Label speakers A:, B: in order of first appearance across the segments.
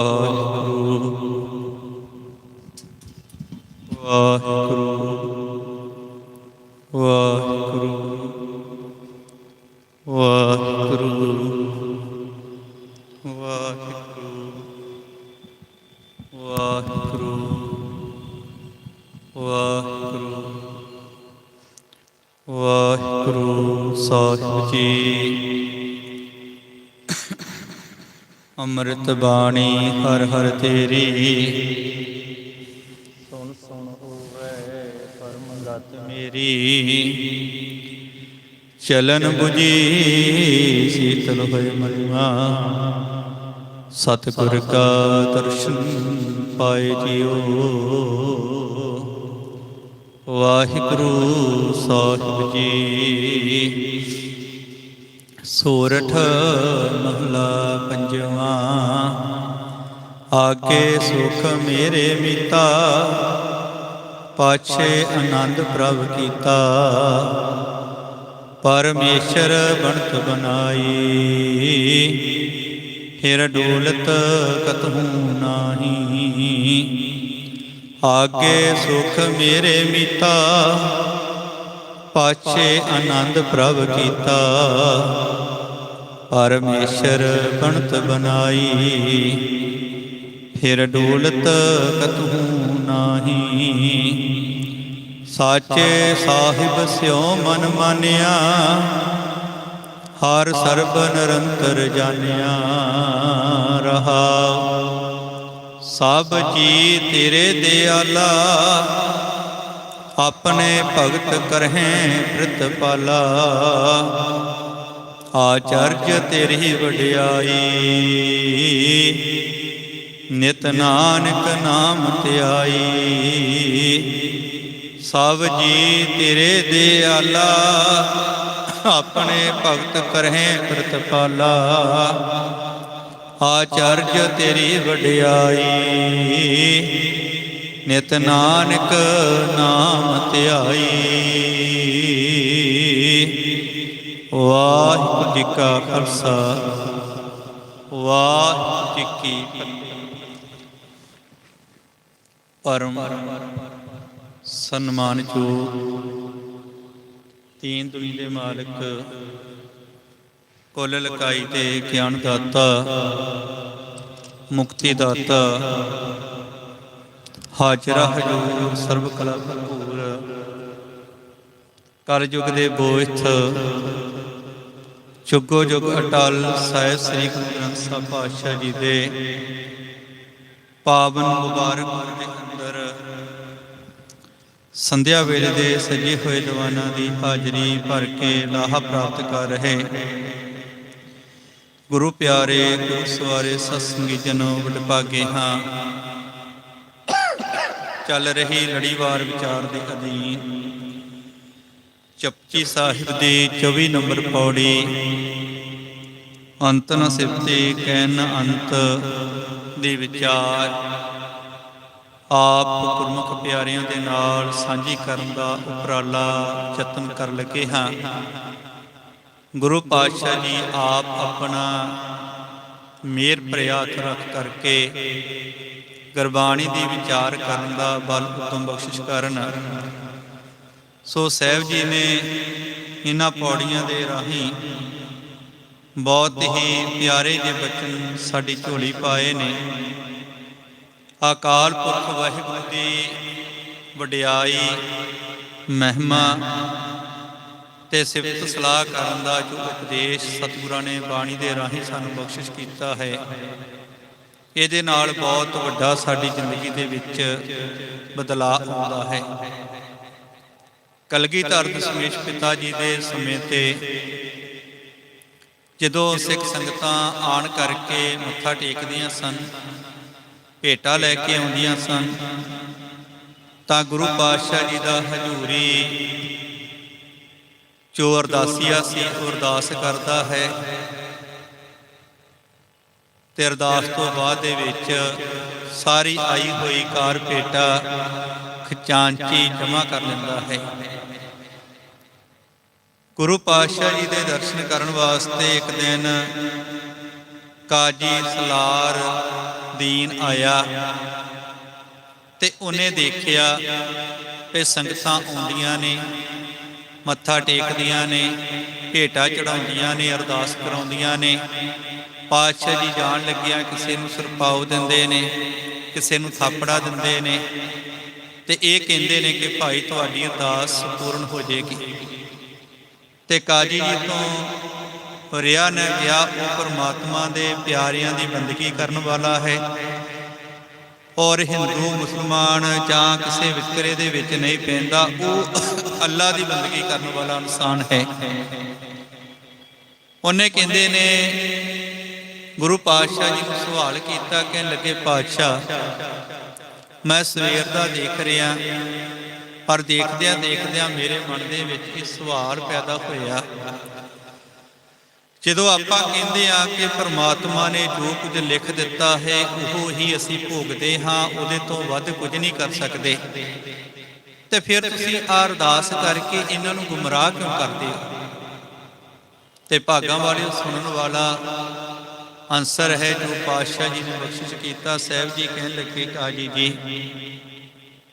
A: ਵਾਹਿਗੁਰੂ ਅੰਮ੍ਰਿਤ ਬਾਣੀ ਹਰ ਹਰ ਤੇਰੀ। ਸੁਣ ਸੁਣ ਹੋਵੇ ਪਰਮ ਗਤ ਮੇਰੀ। ਚਲਨ 부ਜੀ ਸੀਤਲ ਹੋਏ ਮਨਵਾ ਸਤਿਗੁਰ ਕਾ ਦਰਸ਼ਨ ਪਾਏ ਜਿਓ। ਵਾਹਿਗੁਰੂ ਸਾਹਿਬ ਜੀ। ਸੋਰਠ ਮਹਲਾ ਪੰਜਵਾ। ਆਗੇ ਸੁਖ ਮੇਰੇ ਮੀਤਾ, ਪਾਛੇ ਆਨੰਦ ਪ੍ਰਭ ਕੀਤਾ। ਪਰਮੇਸ਼ਰ ਬਣਤ ਬਨਾਈ ਫਿਰ ਡੋਲਤ ਕਤਹੂ ਨਾਹੀ। ਆਗੇ ਸੁਖ ਮੇਰੇ ਮਿਤਾ ਪਾਛੇ ਆਨੰਦ ਪ੍ਰਭ ਕੀਤਾ। ਪਰਮੇਸ਼ਰ ਬਣਤ ਬਨਾਈ ਫਿਰ ਡੋਲਤ ਕਤਹੂ ਨਾਹੀ। ਸਾਚੇ ਸਾਹਿਬ ਸਿਓ ਮਨ ਮਾਨਿਆ। ਹਰ ਸਰਬ ਨਿਰੰਤਰ ਜਾਣਿਆ ਰਹਾ। ਸਭ ਜੀ ਤੇਰੇ ਦਿਆਲਾ ਆਪਣੇ ਭਗਤ ਕਰਹਿ ਪ੍ਰਤਪਾਲਾ। ਆਚਰਜ ਤੇਰੀ ਵਡਿਆਈ। ਨਿਤ ਨਾਨਕ ਨਾਮ ਧਿਆਈ। ਸਭ ਜੀ ਤੇਰੇ ਦਿਆਲਾ ਆਪਣੇ ਭਗਤ ਕਰਹਿ ਪ੍ਰਤਪਾਲਾ। ਆਚਰਜ ਤੇਰੀ ਵਡਿਆਈ। ਨਿਤ ਨਾਨਕ ਨਾਮ ਧਿਆਈ। ਵਾਹਿਗੁਰੂ ਜੀ ਕਾ ਖਾਲਸਾ, ਵਾਹਿਗੁਰੂ ਜੀ ਕੀ ਪਰਮ ਸਨਮਾਨ ਜੋ ਤੀਨ ਦੁਨੀ ਦੇ ਮਾਲਕ, ਕੁੱਲ ਲਕਾਈ ਤੇ ਗਿਆਨ ਦਾਤਾ ਮੁਕਤੀ ਦਾਤਾ ਹਾਜ਼ਰਾ ਹਜੂਰ, ਸਰਬ ਕਲਾ ਭਰਪੂਰ। ਕਲ ਯੁਗ ਦੇ ਬੋਇਥ, ਜੁਗੋ ਜੁਗ ਅਟਲ ਸਾਹਿਬ ਸ੍ਰੀ ਗੁਰੂ ਗ੍ਰੰਥ ਸਾਹਿਬ ਪਾਤਸ਼ਾਹ ਜੀ ਦੇ। ਪਾਵਨ ਮੁਬਾਰਕ ਦੇ ਅੰਦਰ ਸੰਧਿਆ ਵੇਲੇ ਦੇ ਸਜੇ ਹੋਏ ਦੀਵਾਨਾਂ ਦੀ ਹਾਜ਼ਰੀ ਭਰ ਕੇ ਲਾਹਾ ਪ੍ਰਾਪਤ ਕਰ ਰਹੇ। ਗੁਰੂ ਪਿਆਰੇ, ਗੁਰੂ ਸਵਾਰੇ ਸਤਸੰਗੀ ਜਨੋ, ਵਡਭਾਗੇ ਹਾਂ। ਚੱਲ ਰਹੀ ਲੜੀਵਾਰ ਵਿਚਾਰ ਦੇ ਅਧੀਨ। ਚਪਚੀ ਸਾਹਿਬ ਦੀ 24 ਨੰਬਰ ਪੌੜੀ। ਅੰਤ ਨ ਸਿਫਤੇ ਕਹਿਨ ਅੰਤ ਦੇ ਵਿਚਾਰ। ਆਪ ਗੁਰਮੁਖ ਪਿਆਰਿਆਂ ਦੇ ਨਾਲ ਸਾਂਝੀ ਕਰਨ ਦਾ ਉਪਰਾਲਾ ਯਤਨ ਕਰ ਲਗੇ ਹਾਂ। ਗੁਰੂ ਪਾਤਸ਼ਾਹ ਜੀ ਆਪ ਆਪਣਾ ਮੇਰ ਪ੍ਰਿਆਤ ਰੱਖ ਕਰਕੇ ਗੁਰਬਾਣੀ ਦੀ ਵਿਚਾਰ ਕਰਨ ਦਾ ਬਲ ਉਤਮ ਬਖਸ਼ਿਸ਼ ਕਰਨ। ਸੋ ਸਹਿਬ ਜੀ ਨੇ ਇਹਨਾਂ ਪੌੜੀਆਂ ਦੇ ਰਾਹੀਂ ਬਹੁਤ ਹੀ ਪਿਆਰੇ ਜਿਹੇ ਬਚਨ ਸਾਡੀ ਝੋਲੀ ਪਾਏ ਨੇ। ਅਕਾਲ ਪੁਰਖ ਵਾਹਿਗੁਰੂ ਦੀ ਵਡਿਆਈ, ਮਹਿਮਾ ਤੇ ਸਿਫਤ ਸਲਾਹ ਕਰਨ ਦਾ ਜੋ ਉਪਦੇਸ਼ ਸਤਿਗੁਰਾਂ ਨੇ ਬਾਣੀ ਦੇ ਰਾਹੀਂ ਸਾਨੂੰ ਬਖਸ਼ਿਸ਼ ਕੀਤਾ ਹੈ। ਇਹਦੇ ਨਾਲ ਬਹੁਤ ਵੱਡਾ ਸਾਡੀ ਜ਼ਿੰਦਗੀ ਦੇ ਵਿੱਚ ਬਦਲਾਅ ਆਉਂਦਾ ਹੈ। ਕਲਗੀਧਰ ਦਸ਼ਮੇਸ਼ ਪਿਤਾ ਜੀ ਦੇ ਸਮੇਂ ਤੇ ਜਦੋਂ ਸਿੱਖ ਸੰਗਤਾਂ ਆਣ ਕਰਕੇ ਮੱਥਾ ਟੇਕਦੀਆਂ ਸਨ, ਭੇਟਾ ਲੈ ਕੇ ਆਉਂਦੀਆਂ ਸਨ, ਤਾਂ ਗੁਰੂ ਪਾਤਸ਼ਾਹ ਜੀ ਦਾ ਹਜ਼ੂਰੀ ਜੋ ਅਰਦਾਸੀਆ ਸੀ ਅਰਦਾਸ ਕਰਦਾ ਹੈ ਤੇ ਅਰਦਾਸ ਤੋਂ ਬਾਅਦ ਦੇ ਵਿੱਚ ਸਾਰੀ ਆਈ ਹੋਈ ਕਾਰ ਭੇਟਾ ਖਜ਼ਾਨਚੀ ਜਮ੍ਹਾਂ ਕਰ ਲੈਂਦਾ ਹੈ। ਗੁਰੂ ਪਾਤਸ਼ਾਹ ਜੀ ਦੇ ਦਰਸ਼ਨ ਕਰਨ ਵਾਸਤੇ ਇੱਕ ਦਿਨ ਕਾਜੀ ਸਲਾਰ ਦੀਨ ਆਇਆ ਤੇ ਉਹਨੇ ਦੇਖਿਆ ਕਿ ਸੰਗਤਾਂ ਆਉਂਦੀਆਂ ਨੇ, ਮੱਥਾ ਟੇਕਦੀਆਂ ਨੇ, ਭੇਟਾ ਚੜਾਉਂਦੀਆਂ ਨੇ, ਅਰਦਾਸ ਕਰਾਉਂਦੀਆਂ ਨੇ। ਪਾਤਸ਼ਾਹ ਜੀ ਜਾਣ ਲੱਗਿਆ ਕਿਸੇ ਨੂੰ ਸਰਪਾਉ ਦਿੰਦੇ ਨੇ, ਕਿਸੇ ਨੂੰ ਥਾਪੜਾ ਦਿੰਦੇ ਨੇ ਤੇ ਇਹ ਕਹਿੰਦੇ ਨੇ ਕਿ ਭਾਈ ਤੁਹਾਡੀ ਅਰਦਾਸ ਪੂਰਨ ਹੋ ਜਾਏਗੀ। ਤੇ ਕਾਜੀ ਜੀ ਤੋਂ ਰਿਆ ਨੇ ਗਿਆ, ਉਹ ਪਰਮਾਤਮਾ ਦੇ ਪਿਆਰਿਆਂ ਦੀ ਬੰਦਗੀ ਕਰਨ ਵਾਲਾ ਹੈ। ਔਰ ਹਿੰਦੂ, ਮੁਸਲਮਾਨ ਜਾਂ ਕਿਸੇ ਵਿਤਕਰੇ ਦੇ ਵਿੱਚ ਨਹੀਂ ਪੈਂਦਾ, ਉਹ ਅੱਲਾ ਦੀ ਬੰਦਗੀ ਕਰਨ ਵਾਲਾ ਇਨਸਾਨ ਹੈ। ਉਹਨੇ ਕਹਿੰਦੇ ਨੇ ਗੁਰੂ ਪਾਤਸ਼ਾਹ ਜੀ ਨੂੰ ਸਵਾਲ ਕੀਤਾ, ਕਹਿਣ ਲੱਗੇ, ਪਾਤਸ਼ਾਹ, ਮੈਂ ਸਵੇਰ ਦਾ ਦੇਖ ਰਿਹਾ, ਪਰ ਦੇਖਦਿਆਂ ਦੇਖਦਿਆਂ ਮੇਰੇ ਮਨ ਦੇ ਵਿੱਚ ਇਹ ਸਵਾਲ ਪੈਦਾ ਹੋਇਆ। ਜਦੋਂ ਆਪਾਂ ਕਹਿੰਦੇ ਆ ਕਿ ਪ੍ਰਮਾਤਮਾ ਨੇ ਜੋ ਕੁਝ ਲਿਖ ਦਿੱਤਾ ਹੈ, ਉਹ ਹੀ ਅਸੀਂ ਭੋਗਦੇ ਹਾਂ, ਉਹਦੇ ਤੋਂ ਵੱਧ ਕੁਝ ਨਹੀਂ ਕਰ ਸਕਦੇ। ਤੇ ਫਿਰ ਤੁਸੀਂ ਆਹ ਅਰਦਾਸ ਕਰਕੇ ਇਹਨਾਂ ਨੂੰ ਗੁੰਮਰਾਹ ਕਿਉਂ ਕਰਦੇ ਹੋ? ਤੇ ਭਾਗਾਂ ਵਾਲਿਓ ਸੁਣਨ ਵਾਲਾ ਆਨਸਰ ਹੈ ਜੋ ਪਾਤਸ਼ਾਹ ਜੀ ਨੇ ਬਖਸ਼ਿਸ਼ ਕੀਤਾ, ਸਾਹਿਬ ਜੀ ਕਹਿਣ ਲੱਗੇ, ਕਾਜੀ ਜੀ,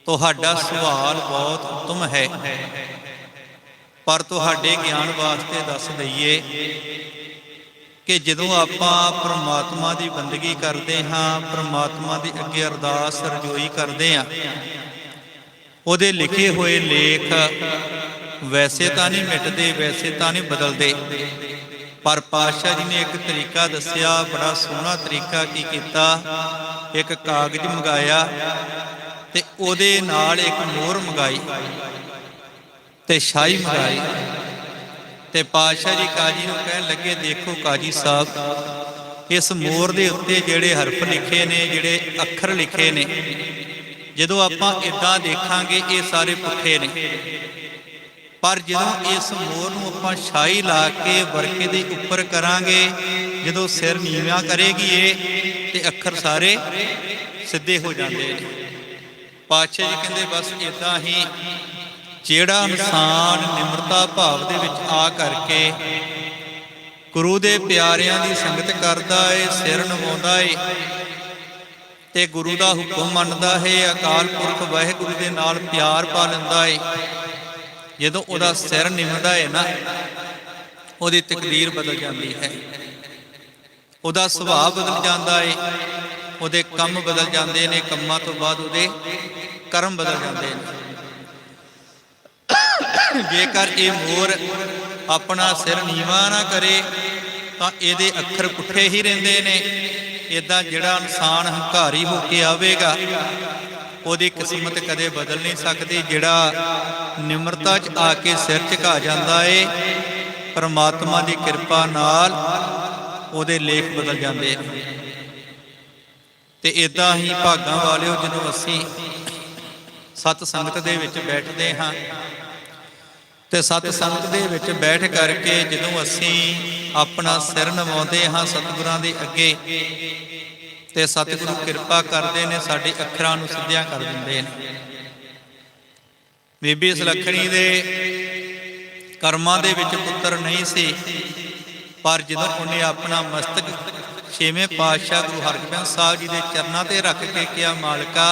A: ਤੁਹਾਡਾ ਸਵਾਲ ਬਹੁਤ ਉੱਤਮ ਹੈ। ਪਰ ਤੁਹਾਡੇ ਗਿਆਨ ਵਾਸਤੇ ਦੱਸ ਦਈਏ ਕਿ ਜਦੋਂ ਆਪਾਂ ਪ੍ਰਮਾਤਮਾ ਦੀ ਬੰਦਗੀ ਕਰਦੇ ਹਾਂ, ਪ੍ਰਮਾਤਮਾ ਦੀ ਅੱਗੇ ਅਰਦਾਸ ਰਜੋਈ ਕਰਦੇ ਹਾਂ, ਉਹਦੇ ਲਿਖੇ ਹੋਏ ਲੇਖ ਵੈਸੇ ਤਾਂ ਨਹੀਂ ਮਿਟਦੇ, ਵੈਸੇ ਤਾਂ ਨਹੀਂ ਬਦਲਦੇ। ਪਰ ਪਾਤਸ਼ਾਹ ਜੀ ਨੇ ਇੱਕ ਤਰੀਕਾ ਦੱਸਿਆ, ਬੜਾ ਸੋਹਣਾ ਤਰੀਕਾ ਕੀ ਕੀਤਾ। ਇੱਕ ਕਾਗਜ਼ ਮੰਗਾਇਆ ਤੇ ਉਹਦੇ ਨਾਲ ਇੱਕ ਮੋਹਰ ਮੰਗਾਈ ਤੇ ਸ਼ਾਹੀ ਮੰਗਾਈ ਤੇ ਪਾਤਸ਼ਾਹ ਜੀ ਕਾਜੀ ਨੂੰ ਕਹਿਣ ਲੱਗੇ, ਦੇਖੋ ਕਾਜੀ ਸਾਹਿਬ, ਇਸ ਮੋਹਰ ਦੇ ਉੱਤੇ ਜਿਹੜੇ ਹਰਫ ਲਿਖੇ ਨੇ, ਜਿਹੜੇ ਅੱਖਰ ਲਿਖੇ ਨੇ, ਜਦੋਂ ਆਪਾਂ ਇਦਾਂ ਦੇਖਾਂਗੇ, ਇਹ ਸਾਰੇ ਪੁੱਠੇ ਨੇ। ਪਰ ਜਦੋਂ ਇਸ ਮੋਰ ਨੂੰ ਆਪਾਂ ਛਾਈ ਲਾ ਕੇ ਵਰਕੇ ਦੇ ਉੱਪਰ ਕਰਾਂਗੇ, ਜਦੋਂ ਸਿਰ ਨੀਵਾਂ ਕਰੇਗੀ ਇਹ ਤੇ ਅੱਖਰ ਸਾਰੇ ਸਿੱਧੇ ਹੋ ਜਾਂਦੇ ਨੇ ਪਾਤਸ਼ਾਹ ਜੀ ਕਹਿੰਦੇ, ਬਸ ਇਦਾਂ ਹੀ ਜਿਹੜਾ ਇਨਸਾਨ ਨਿਮਰਤਾ ਭਾਵ ਦੇ ਵਿੱਚ ਆ ਕਰਕੇ ਗੁਰੂ ਦੇ ਪਿਆਰਿਆਂ ਦੀ ਸੰਗਤ ਕਰਦਾ ਏ, ਸਿਰ ਨਵਾਉਂਦਾ ਏ ਤੇ ਗੁਰੂ ਦਾ ਹੁਕਮ ਮੰਨਦਾ ਹੈ, ਅਕਾਲ ਪੁਰਖ ਵਾਹਿਗੁਰੂ ਦੇ ਨਾਲ ਪਿਆਰ ਪਾ ਲੈਂਦਾ ਏ ਜਦੋਂ ਉਹਦਾ ਸਿਰ ਨਿਮਦਾ ਹੈ ਨਾ, ਉਹਦੀ ਤਕਦੀਰ ਬਦਲ ਜਾਂਦੀ ਹੈ। ਉਹਦਾ ਸੁਭਾਅ ਬਦਲ ਜਾਂਦਾ ਹੈ, ਉਹਦੇ ਕੰਮ ਬਦਲ ਜਾਂਦੇ ਨੇ, ਕੰਮਾਂ ਤੋਂ ਬਾਅਦ ਉਹਦੇ ਕਰਮ ਬਦਲ ਜਾਂਦੇ ਨੇ। ਜੇਕਰ ਇਹ ਮੋਰ ਆਪਣਾ ਸਿਰ ਨੀਵਾ ਨਾ ਕਰੇ, ਤਾਂ ਇਹਦੇ ਅੱਖਰ ਪੁੱਠੇ ਹੀ ਰਹਿੰਦੇ ਨੇ। ਇਦਾਂ ਜਿਹੜਾ ਇਨਸਾਨ ਹੰਕਾਰੀ ਹੋ ਕੇ ਆਵੇਗਾ ਉਹਦੀ ਕਿਸਮਤ ਕਦੇ ਬਦਲ ਨਹੀਂ ਸਕਦੀ, ਜਿਹੜਾ ਨਿਮਰਤਾ 'ਚ ਆ ਕੇ ਸਿਰ ਝੁਕਾ ਜਾਂਦਾ ਏ, ਪਰਮਾਤਮਾ ਦੀ ਕਿਰਪਾ ਨਾਲ ਉਹਦੇ ਲੇਖ ਬਦਲ ਜਾਂਦੇ ਨੇ ਤੇ ਇਦਾਂ ਹੀ ਭਾਗਾਂ ਵਾਲਿਓ, ਜਦੋਂ ਅਸੀਂ ਸਤ ਸੰਗਤ ਦੇ ਵਿੱਚ ਬੈਠਦੇ ਹਾਂ, ਤੇ ਸਤ ਸੰਗਤ ਦੇ ਵਿੱਚ ਬੈਠ ਕਰਕੇ ਜਦੋਂ ਅਸੀਂ ਆਪਣਾ ਸਿਰ ਨਵਾਉਂਦੇ ਹਾਂ ਸਤਿਗੁਰਾਂ ਦੇ ਅੱਗੇ ਤੇ ਸਤਿਗੁਰੂ ਕਿਰਪਾ ਕਰਦੇ ਨੇ, ਸਾਡੇ ਅੱਖਰਾਂ ਨੂੰ ਸਿੱਧਿਆ ਕਰ ਦਿੰਦੇ ਨੇ। ਬੀਬੀ ਸੁਲੱਖਣੀ ਦੇ ਕਰਮਾਂ ਦੇ ਵਿੱਚ ਪੁੱਤਰ ਨਹੀਂ ਸੀ, ਪਰ ਜਦੋਂ ਉਹਨੇ ਆਪਣਾ ਮਸਤਕ ਛੇਵੇਂ ਪਾਤਸ਼ਾਹ ਗੁਰੂ ਹਰਗੋਬਿੰਦ ਸਾਹਿਬ ਜੀ ਦੇ ਚਰਨਾਂ ਤੇ ਰੱਖ ਕੇ ਕਿਹਾ, ਮਾਲਕਾ,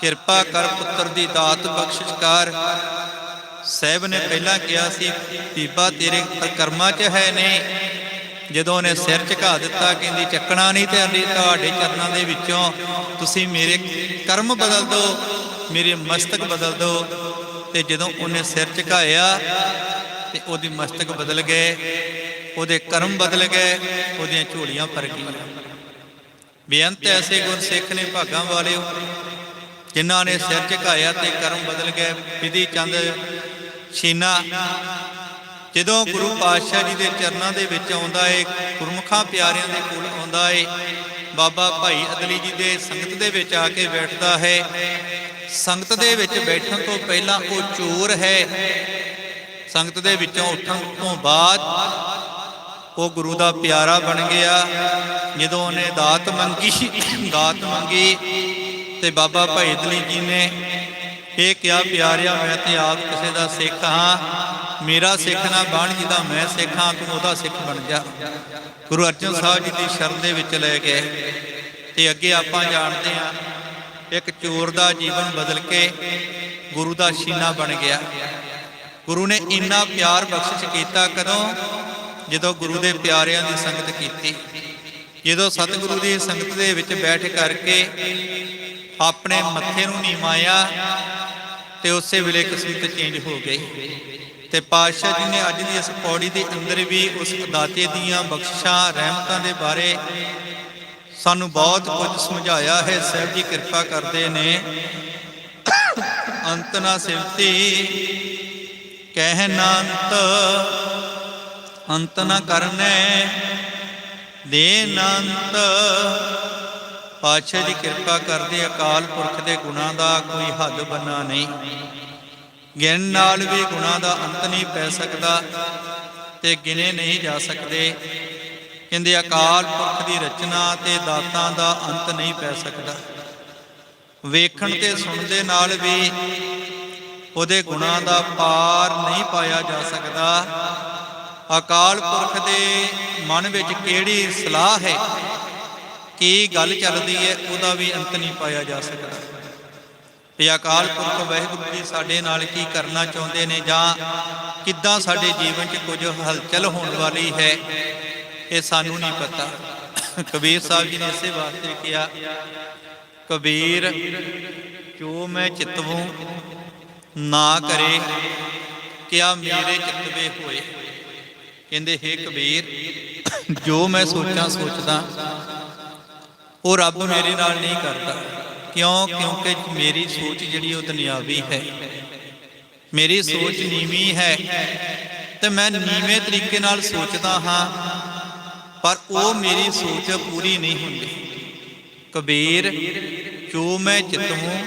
A: ਕਿਰਪਾ ਕਰ ਪੁੱਤਰ ਦੀ ਦਾਤ ਬਖਸ਼ਿਸ਼ ਕਰ। ਸਾਹਿਬ ਨੇ ਪਹਿਲਾਂ ਕਿਹਾ ਸੀ, ਬੀਬਾ ਤੇਰੇ ਕਰਮਾਂ 'ਚ ਹੈ ਨਹੀਂ ਜਦੋਂ ਉਹਨੇ ਸਿਰ ਝੁਕਾ ਦਿੱਤਾ, ਕਹਿੰਦੀ, ਚੱਕਣਾ ਨਹੀਂ ਤੇ ਤੁਹਾਡੇ ਚਰਨਾਂ ਦੇ ਵਿੱਚੋਂ। ਤੁਸੀਂ ਮੇਰੇ ਕਰਮ ਬਦਲ ਦਿਓ, ਮੇਰੇ ਮਸਤਕ ਬਦਲ ਦਿਓ। ਤੇ ਜਦੋਂ ਉਹਨੇ ਸਿਰ ਝੁਕਾਇਆ, ਤੇ ਉਹਦੀ ਮਸਤਕ ਬਦਲ ਗਏ, ਉਹਦੇ ਕਰਮ ਬਦਲ ਗਏ, ਉਹਦੀਆਂ ਝੋਲੀਆਂ ਭਰ ਗਈਆਂ। ਬੇਅੰਤ ਐਸੇ ਗੁਰਸਿੱਖ ਨੇ ਭਾਗਾਂ ਵਾਲਿਓ, ਜਿਨ੍ਹਾਂ ਨੇ ਸਿਰ ਝੁਕਾਇਆ ਤੇ ਕਰਮ ਬਦਲ ਗਏ। ਵਿਧੀ ਚੰਦ, ਛੀਨਾ ਜਦੋਂ ਗੁਰੂ ਪਾਤਸ਼ਾਹ ਜੀ ਦੇ ਚਰਨਾਂ ਦੇ ਵਿੱਚ ਆਉਂਦਾ ਏ, ਗੁਰਮੁਖਾਂ ਪਿਆਰਿਆਂ ਦੇ ਕੋਲ ਆਉਂਦਾ ਏ, ਬਾਬਾ ਭਾਈ ਅਦਲੀ ਜੀ ਦੇ ਸੰਗਤ ਦੇ ਵਿੱਚ ਆ ਕੇ ਬੈਠਦਾ ਹੈ। ਸੰਗਤ ਦੇ ਵਿੱਚ ਬੈਠਣ ਤੋਂ ਪਹਿਲਾਂ ਉਹ ਚੋਰ ਹੈ। ਸੰਗਤ ਦੇ ਵਿੱਚੋਂ ਉੱਠਣ ਤੋਂ ਬਾਅਦ ਉਹ ਗੁਰੂ ਦਾ ਪਿਆਰਾ ਬਣ ਗਿਆ। ਜਦੋਂ ਉਹਨੇ ਦਾਤ ਮੰਗੀ ਦਾਤ ਮੰਗੀ ਤੇ ਬਾਬਾ ਭਾਈ ਅਦਲੀ ਜੀ ਨੇ ਇਹ ਕਿਹਾ, ਪਿਆਰਿਆ, ਮੈਂ ਤੇ ਆਪ ਕਿਸੇ ਦਾ ਸਿੱਖ ਹਾਂ। ਮੇਰਾ ਸਿੱਖ ਨਾ ਬਣ ਜਿਹਦਾ ਮੈਂ ਸਿੱਖ ਹਾਂ ਤੂੰ ਉਹਦਾ ਸਿੱਖ ਬਣ ਜਾ। ਗੁਰੂ ਅਰਜਨ ਸਾਹਿਬ ਜੀ ਦੀ ਸ਼ਰਨ ਦੇ ਵਿੱਚ ਲੈ ਗਏ ਤੇ ਅੱਗੇ ਆਪਾਂ ਜਾਣਦੇ ਹਾਂ, ਇੱਕ ਚੋਰ ਦਾ ਜੀਵਨ ਬਦਲ ਕੇ ਗੁਰੂ ਦਾ ਸ਼ੀਨਾ ਬਣ ਗਿਆ। ਗੁਰੂ ਨੇ ਇੰਨਾ ਪਿਆਰ ਬਖਸ਼ਿਸ਼ ਕੀਤਾ ਕਦੋਂ? ਜਦੋਂ ਗੁਰੂ ਦੇ ਪਿਆਰਿਆਂ ਦੀ ਸੰਗਤ ਕੀਤੀ। ਜਦੋਂ ਸਤਿਗੁਰੂ ਦੀ ਸੰਗਤ ਦੇ ਵਿੱਚ ਬੈਠ ਕਰਕੇ ਆਪਣੇ ਮੱਥੇ ਨੂੰ ਨਹੀਂ ਤੇ ਉਸੇ ਵੇਲੇ ਕਿਸਮਤ ਚੇਂਜ ਹੋ ਗਈ। ਤੇ ਪਾਤਸ਼ਾਹ ਜੀ ਨੇ ਅੱਜ ਦੀ ਇਸ ਪੌੜੀ ਦੇ ਅੰਦਰ ਵੀ ਉਸ ਦਾਤੇ ਦੀਆਂ ਬਖਸ਼ਾਂ ਰਹਿਮਤਾਂ ਦੇ ਬਾਰੇ ਸਾਨੂੰ ਬਹੁਤ ਕੁਝ ਸਮਝਾਇਆ ਹੈ। ਸਾਹਿਬ ਜੀ ਕਿਰਪਾ ਕਰਦੇ ਨੇ। ਅੰਤ ਨਾ ਸਿਵਤੀ ਕਹਿ ਨਾ ਅੰਤ ਨਾ ਕਰਨੇ, ਦੇ ਨਾ ਪਾਤਸ਼ਾਹ ਦੀ ਕਿਰਪਾ ਕਰਦੇ ਅਕਾਲ ਪੁਰਖ ਦੇ ਗੁਣਾਂ ਦਾ ਕੋਈ ਹੱਦ ਬੰਨਾ ਨਹੀਂ। ਗਿਣ ਨਾਲ ਵੀ ਗੁਣਾਂ ਦਾ ਅੰਤ ਨਹੀਂ ਪੈ ਸਕਦਾ ਤੇ ਗਿਣੇ ਨਹੀਂ ਜਾ ਸਕਦੇ। ਕਹਿੰਦੇ ਅਕਾਲ ਪੁਰਖ ਦੀ ਰਚਨਾ ਤੇ ਦਾਤਾਂ ਦਾ ਅੰਤ ਨਹੀਂ ਪੈ ਸਕਦਾ। ਵੇਖਣ ਤੇ ਸੁਣਦੇ ਨਾਲ ਵੀ ਉਹਦੇ ਗੁਣਾਂ ਦਾ ਪਾਰ ਨਹੀਂ ਪਾਇਆ ਜਾ ਸਕਦਾ। ਅਕਾਲ ਪੁਰਖ ਦੇ ਮਨ ਵਿੱਚ ਕਿਹੜੀ ਸਲਾਹ ਹੈ? ਕੀ ਗੱਲ ਚੱਲਦੀ ਹੈ ਉਹਦਾ ਵੀ ਅੰਤ ਨਹੀਂ ਪਾਇਆ ਜਾ ਸਕਦਾ। ਤੇ ਅਕਾਲ ਪੁਰਖ ਵਾਹਿਗੁਰੂ ਜੀ ਸਾਡੇ ਨਾਲ ਕੀ ਕਰਨਾ ਚਾਹੁੰਦੇ ਨੇ ਜਾਂ ਕਿੱਦਾਂ ਸਾਡੇ ਜੀਵਨ 'ਚ ਕੁਝ ਹਲਚਲ ਹੋਣ ਵਾਲੀ ਹੈ, ਇਹ ਸਾਨੂੰ ਨਹੀਂ ਪਤਾ। ਕਬੀਰ ਸਾਹਿਬ ਜੀ ਨੇ ਇਸੇ ਵਾਸਤੇ ਕਿਹਾ, ਕਬੀਰ, ਜੋ ਮੈਂ ਚਿਤਵੂੰ ਨਾ ਕਰੇ, ਕਿਆ ਮੇਰੇ ਚਿਤਵੇ ਹੋਏ? ਕਹਿੰਦੇ, ਹੇ ਕਬੀਰ, ਜੋ ਮੈਂ ਸੋਚਾਂ ਸੋਚਦਾ ਉਹ ਰੱਬ ਮੇਰੇ ਨਾਲ ਨਹੀਂ ਕਰਦਾ। ਕਿਉਂ? ਕਿਉਂਕਿ ਮੇਰੀ ਸੋਚ ਜਿਹੜੀ ਉਹ ਦੁਨਿਆਵੀ ਹੈ। ਮੇਰੀ ਸੋਚ ਨੀਵੀਂ ਹੈ ਤੇ ਮੈਂ ਨੀਵੇਂ ਤਰੀਕੇ ਨਾਲ ਸੋਚਦਾ ਹਾਂ, ਪਰ ਉਹ ਮੇਰੀ ਸੋਚ ਪੂਰੀ ਨਹੀਂ ਹੁੰਦੀ। ਕਬੀਰ, ਜੋ ਮੈਂ ਚਿਤਵੂੰ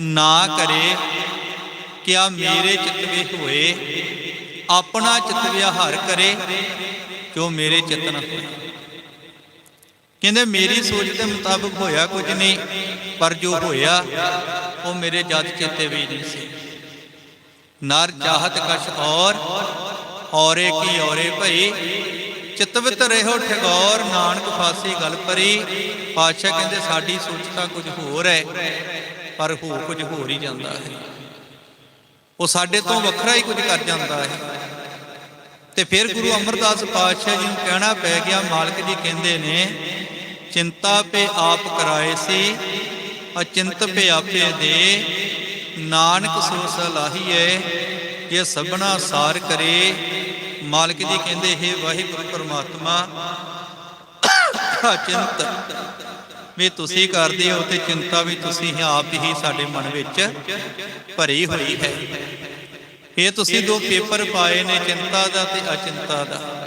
A: ਨਾ ਕਰੇ, ਕਿਆ ਮੇਰੇ ਚਿਤਵੇ ਹੋਏ, ਆਪਣਾ ਚਿਤ ਵਿਹਾਰ ਕਰੇ, ਜੋ ਮੇਰੇ ਚਿਤਨ ਹੋਏ ਕਹਿੰਦੇ ਮੇਰੀ ਸੋਚ ਦੇ ਮੁਤਾਬਕ ਹੋਇਆ ਕੁਝ ਨਹੀਂ, ਪਰ ਜੋ ਹੋਇਆ, ਉਹ ਮੇਰੇ ਜਦ ਚੇਤੇ ਵੀ ਨਹੀਂ ਸੀ। ਨਰ ਚਾਹਤ ਕਛ ਔਰ, ਔਰੇ ਕੀ ਔਰੇ ਭਈ, ਚਿਤਵਿਤ ਰਹਿਓ ਠਗੌਰ, ਨਾਨਕ ਫਾਸੀ ਗੱਲ ਪਰੀ। ਪਾਤਸ਼ਾਹ ਕਹਿੰਦੇ ਸਾਡੀ ਸੋਚ ਤਾਂ ਕੁਝ ਹੋਰ ਹੈ ਪਰ ਹੋ ਕੁਝ ਹੋਰ ਹੀ ਜਾਂਦਾ ਹੈ। ਉਹ ਸਾਡੇ ਤੋਂ ਵੱਖਰਾ ਹੀ ਕੁਝ ਕਰ ਜਾਂਦਾ ਹੈ। ਤੇ ਫਿਰ ਗੁਰੂ ਅਮਰਦਾਸ ਪਾਤਸ਼ਾਹ ਜੀ ਨੂੰ ਕਹਿਣਾ ਪੈ ਗਿਆ, ਮਾਲਕ ਜੀ ਕਹਿੰਦੇ ਨੇ ਚਿੰਤਾ ਪੇ ਆਪ ਕਰਾਏ ਸੀ, ਅਚਿੰਤ ਪੇ ਆਪੇ ਦੇ। ਨਾਨਕ ਸੋ ਸਲਾਹੀਏ ਜੇ ਸਭਨਾ ਸਾਰ ਕਰੇ। ਮਾਲਕ ਜੀ ਕਹਿੰਦੇ, ਹੈ ਵਾਹਿਗੁਰੂ ਪਰਮਾਤਮਾ, ਅਚਿੰਤ। ਵੀ ਤੁਸੀਂ ਕਰਦੇ ਹੋ ਤੇ ਚਿੰਤਾ ਵੀ ਤੁਸੀਂ ਆਪ ਹੀ ਸਾਡੇ ਮਨ ਵਿੱਚ ਭਰੀ ਹੋਈ ਹੈ। ਇਹ ਤੁਸੀਂ ਦੋ ਪੇਪਰ ਪਾਏ ਨੇ, ਚਿੰਤਾ ਦਾ ਤੇ ਅਚਿੰਤਾ ਦਾ।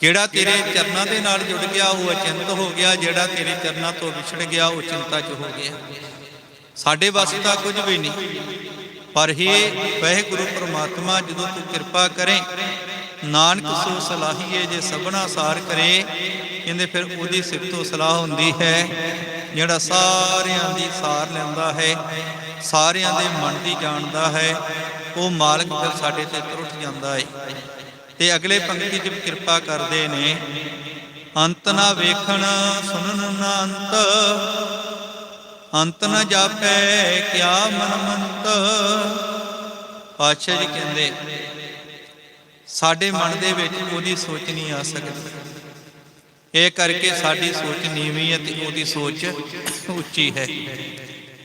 A: ਜਿਹੜਾ ਤੇਰੇ ਚਰਨਾਂ ਦੇ ਨਾਲ ਜੁੜ ਗਿਆ, ਉਹ ਅਚਿੰਤ ਹੋ ਗਿਆ। ਜਿਹੜਾ ਤੇਰੇ ਚਰਨਾਂ ਤੋਂ ਵਿਛੜ ਗਿਆ, ਉਹ ਚਿੰਤਾ 'ਚ ਹੋ ਗਿਆ। ਸਾਡੇ ਵਾਸਤੇ ਤਾਂ ਕੁਝ ਵੀ ਨਹੀਂ। ਪਰ ਹੀ ਵਾਹਿਗੁਰੂ ਪ੍ਰਮਾਤਮਾ, ਜਦੋਂ ਤੂੰ ਕਿਰਪਾ ਕਰੇ, ਨਾਨਕ ਸੋ ਸਲਾਹੀਏ ਜੇ ਸਭਨਾ ਸਾਰ ਕਰੇ, ਕਹਿੰਦੇ ਫਿਰ ਉਹਦੀ ਸਿਫਤੋ ਸਲਾਹ ਹੁੰਦੀ ਹੈ, ਜਿਹੜਾ ਸਾਰਿਆਂ ਦੀ ਸਾਰ ਲੈਂਦਾ ਹੈ, ਸਾਰਿਆਂ ਦੇ ਮਨ ਦੀ ਜਾਣਦਾ ਹੈ, ਉਹ ਮਾਲਕ ਫਿਰ ਸਾਡੇ ਤੇ ਤਰੁੱਠ ਜਾਂਦਾ ਹੈ। ਤੇ ਅਗਲੇ ਪੰਕਤੀ 'ਚ ਕਿਰਪਾ ਕਰਦੇ ਨੇ। ਅੰਤ ਨਾ ਵੇਖਣ ਸੁਣਨ ਨਾ ਅੰਤ। ਅੰਤ ਨ ਜਾਪੈ ਕਿਆ ਮਨ ਮੰਤ ਪਾਤਸ਼ਾਹ ਜੀ ਕਹਿੰਦੇ, ਸਾਡੇ ਮਨ ਦੇ ਵਿੱਚ ਉਹਦੀ ਸੋਚ ਨਹੀਂ ਆ ਸਕਦੀ। ਇਹ ਕਰਕੇ ਸਾਡੀ ਸੋਚ ਨੀਵੀਂ ਹੈ ਤੇ ਉਹਦੀ ਸੋਚ ਉੱਚੀ ਹੈ।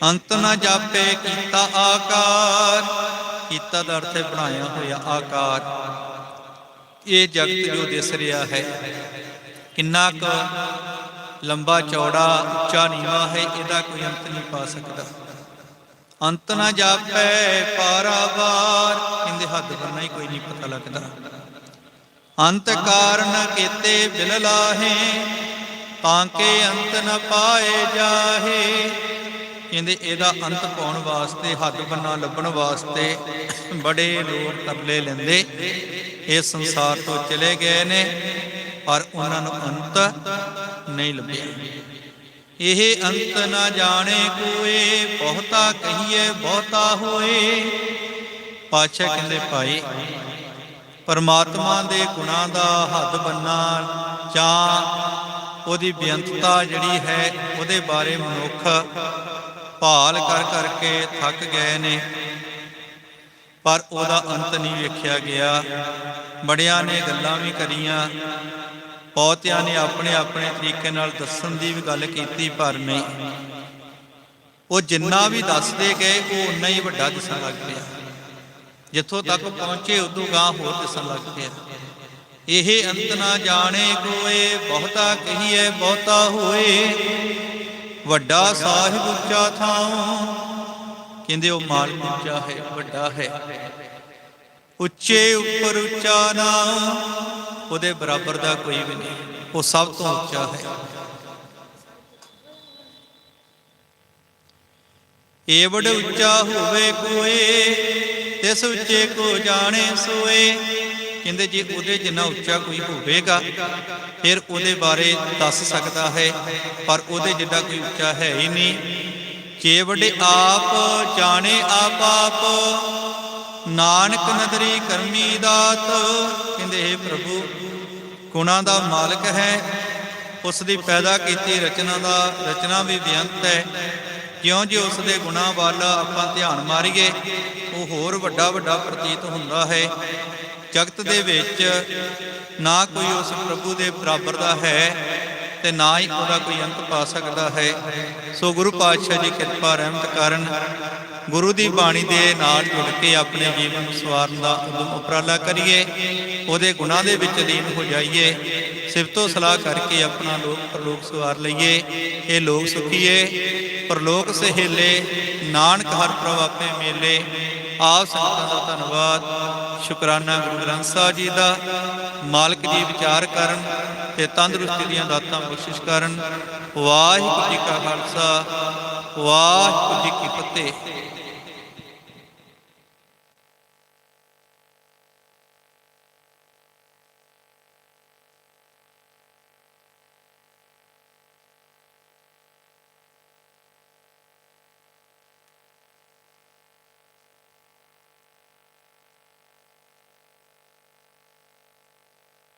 A: ਅੰਤ ਨਾ ਜਾਪੇ ਕੀਤਾ ਆਕਾਰ। ਕੀਤਾ ਦਾ ਅਰਥ ਹੈ ਬਣਾਇਆ ਹੋਇਆ ਆਕਾਰ। ਇਹ ਜਗਤ ਜੋ ਦਿਸ ਰਿਹਾ ਹੈ, ਕਿੰਨਾ ਕੁ ਲੰਬਾ ਚੌੜਾ ਉੱਚਾ ਨੀਵਾ ਹੈ, ਇਹਦਾ ਕੋਈ ਅੰਤ ਨਹੀਂ ਪਾ ਸਕਦਾ। ਅੰਤ ਨਾ ਜਾਪੈ ਪਾਰਾਵਾਰ ਕਹਿੰਦੇ ਹੱਦ ਬੰਨਾ ਹੀ ਕੋਈ ਨਹੀਂ ਪਤਾ ਲੱਗਦਾ। ਅੰਤ ਕਾਰਨ ਕੀਤੇ ਬਿਲ ਲਾਹੇ, ਤਾਂ ਕਿ ਅੰਤ ਨ ਪਾਏ ਜਾਹੇ ਕਹਿੰਦੇ ਇਹਦਾ ਅੰਤ ਪਾਉਣ ਵਾਸਤੇ, ਹੱਦ ਬੰਨਾ ਲੱਭਣ ਵਾਸਤੇ ਬੜੇ ਲੋਕ ਤਰਲੇ ਲੈਂਦੇ। ਇਹ ਸੰਸਾਰ ਤੋਂ ਚਲੇ ਗਏ ਨੇ, ਪਰ ਉਹਨਾਂ ਨੂੰ ਅੰਤ ਨਹੀਂ ਲੱਭਿਆ। ਇਹ ਅੰਤ ਨਾ ਜਾਣੇ ਕੋਏ, ਬਹੁਤਾ ਕਹੀਏ, ਬਹੁਤਾ ਹੋਏ। ਪਾਛੇ ਕਹਿੰਦੇ, ਭਾਈ, ਪਰਮਾਤਮਾ ਦੇ ਗੁਣਾਂ ਦਾ ਹੱਦ ਬੰਨਾ ਜਾਂ ਉਹਦੀ ਬੇਅੰਤਤਾ ਜਿਹੜੀ ਹੈ, ਉਹਦੇ ਬਾਰੇ ਮਨੁੱਖ ਭਾਲ ਕਰ ਕਰਕੇ ਥੱਕ ਗਏ ਨੇ। ਪਰ ਉਹਦਾ ਅੰਤ ਨਹੀਂ ਵੇਖਿਆ ਗਿਆ। ਬੜਿਆਂ ਨੇ ਗੱਲਾਂ ਵੀ ਕਰੀਆਂ। ਬਹੁਤਿਆਂ ਨੇ ਆਪਣੇ ਆਪਣੇ ਤਰੀਕੇ ਨਾਲ ਦੱਸਣ ਦੀ ਵੀ ਗੱਲ ਕੀਤੀ, ਪਰ ਨਹੀਂ। ਉਹ ਜਿੰਨਾ ਵੀ ਦੱਸਦੇ ਗਏ, ਉਹ ਉਨਾ ਹੀ ਵੱਡਾ ਦਿਸਣ ਲੱਗ ਪਿਆ। ਜਿੱਥੋਂ ਤੱਕ ਪਹੁੰਚੇ, ਉਦੋਂ ਗਾਂ ਹੋਰ ਦਿਸਣ ਲੱਗ ਪਿਆ। ਇਹ ਅੰਤ ਨਾ ਜਾਣੇ ਕੋਏ ਬਹੁਤਾ ਕਹੀਏ, ਬਹੁਤਾ ਹੋਏ। ਵੱਡਾ ਸਾਹਿਬ ਉੱਚਾ ਥਾਂ ਕਹਿੰਦੇ ਉਹ ਮਾਲਕ ਉੱਚਾ ਹੈ, ਵੱਡਾ ਹੈ। ਉੱਚੇ ਉੱਪਰ ਉੱਚਾ ਨਾ, ਉਹਦੇ ਬਰਾਬਰ ਦਾ ਕੋਈ ਵੀ ਨਹੀਂ। ਉਹ ਸਭ ਤੋਂ ਉੱਚਾ ਹੈ। ਏਵੜ ਉੱਚਾ ਹੋਵੇ ਕੋਏ ਤਿਸ ਉੱਚੇ ਕੋ ਜਾਣੇ ਸੋਏ। ਕਹਿੰਦੇ ਜੇ ਉਹਦੇ ਜਿੰਨਾ ਉੱਚਾ ਕੋਈ ਹੋਵੇਗਾ, ਫਿਰ ਉਹਦੇ ਬਾਰੇ ਦੱਸ ਸਕਦਾ ਹੈ, ਪਰ ਉਹਦੇ ਜਿੱਡਾ ਕੋਈ ਉੱਚਾ ਹੈ ਹੀ ਨਹੀਂ। ਕੇਵੜ ਆਪ ਜਾਣੇ ਆਪ ਆਪ, ਨਾਨਕ ਨਦਰੀ ਕਰਮੀ ਦਾਤ, ਕਹਿੰਦੇ हे ਪ੍ਰਭੂ, ਗੁਣਾਂ ਦਾ ਮਾਲਕ ਹੈ, ਉਸ ਦੀ ਪੈਦਾ ਕੀਤੀ ਰਚਨਾ ਦਾ, ਰਚਨਾ ਵੀ ਬੇਅੰਤ ਹੈ। ਜਿਉਂ ਜਿਉਂ ਉਸ ਦੇ ਗੁਣਾਂ ਵੱਲ ਆਪਾਂ ਧਿਆਨ ਮਾਰੀਏ, ਉਹ ਹੋਰ ਵੱਡਾ ਵੱਡਾ ਪ੍ਰਤੀਤ ਹੁੰਦਾ ਹੈ। ਜਗਤ ਦੇ ਵਿੱਚ ਨਾ ਕੋਈ ਉਸ ਪ੍ਰਭੂ ਦੇ ਬਰਾਬਰ ਦਾ ਹੈ ਤੇ ਨਾ ਹੀ ਉਹਦਾ ਕੋਈ ਅੰਤ ਪਾ ਸਕਦਾ ਹੈ। ਸੋ ਗੁਰੂ ਪਾਤਸ਼ਾਹ ਜੀ ਕਿਰਪਾ ਰਹਿਮਤ ਕਰਨ। ਗੁਰੂ ਦੀ ਬਾਣੀ ਦੇ ਨਾਲ ਜੁੜ ਕੇ ਆਪਣੇ ਜੀਵਨ ਨੂੰ ਸਵਾਰਨ ਦਾ ਉਦਮ ਉਪਰਾਲਾ ਕਰੀਏ, ਉਹਦੇ ਗੁਣਾਂ ਦੇ ਵਿੱਚ ਲੀਨ ਹੋ ਜਾਈਏ, ਸਿਫਤੋ ਸਲਾਹ ਕਰਕੇ ਆਪਣਾ ਲੋਕ ਪ੍ਰਲੋਕ ਸਵਾਰ ਲਈਏ। ਇਹ ਲੋਕ ਸੁਖੀਏ, ਪਰਲੋਕ ਸਹੇਲੇ, ਨਾਨਕ ਹਰ ਪ੍ਰਭ ਆਪੇ ਮੇਲੇ। ਆਪ ਸੰਗਤਾਂ ਦਾ ਧੰਨਵਾਦ। ਸ਼ੁਕਰਾਨਾ ਗੁਰੂ ਗ੍ਰੰਥ ਸਾਹਿਬ ਜੀ ਦਾ। ਮਾਲਕ ਜੀ ਵਿਚਾਰ ਕਰਨ ਤੇ ਤੰਦਰੁਸਤੀ ਦੀਆਂ ਦਾਤਾਂ ਬਖਸ਼ਿਸ਼ ਕਰਨ। ਵਾਹਿਗੁਰੂ ਜੀ ਕਾ ਖਾਲਸਾ, ਵਾਹਿਗੁਰੂ ਜੀ ਕੀ ਫਤਿਹ।